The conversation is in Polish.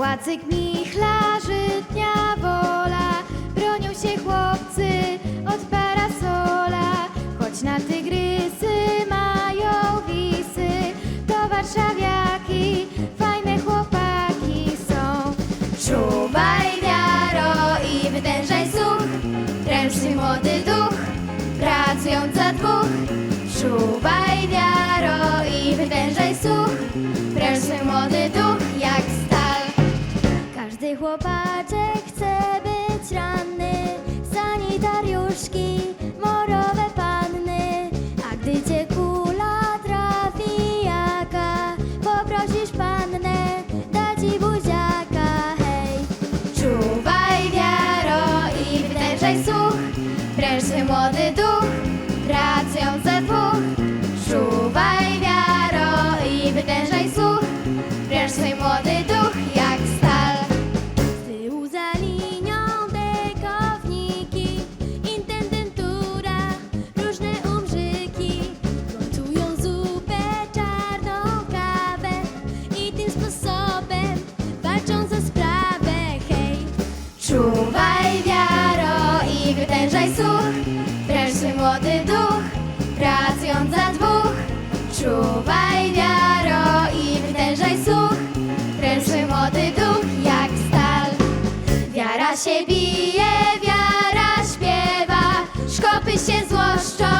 Pałacyk michlarzy dnia wola, bronią się chłopcy od parasola. Choć na tygrysy mają wisy, to warszawiaki, fajne chłopaki są. Czuwaj wiaro i wytężaj słuch, ręczny młody duch, pracując za dwóch. Czuwaj Chłopaczek chce być ranny Sanitariuszki, morowe panny A gdy cię kula trafi jaka Poprosisz pannę, da ci buziaka, hej. Czuwaj wiaro i wdężaj słuch Prężny młody duch, pracując za dwóch. Czuwaj wiaro i wydężaj słuch Prężny Posłuchaj słuch, prężny młody duch Pracując za dwóch. Czuwaj wiaro i wytężaj słuch Prężny młody duch jak stal. Wiara się bije, wiara śpiewa Szkopy się złoszczą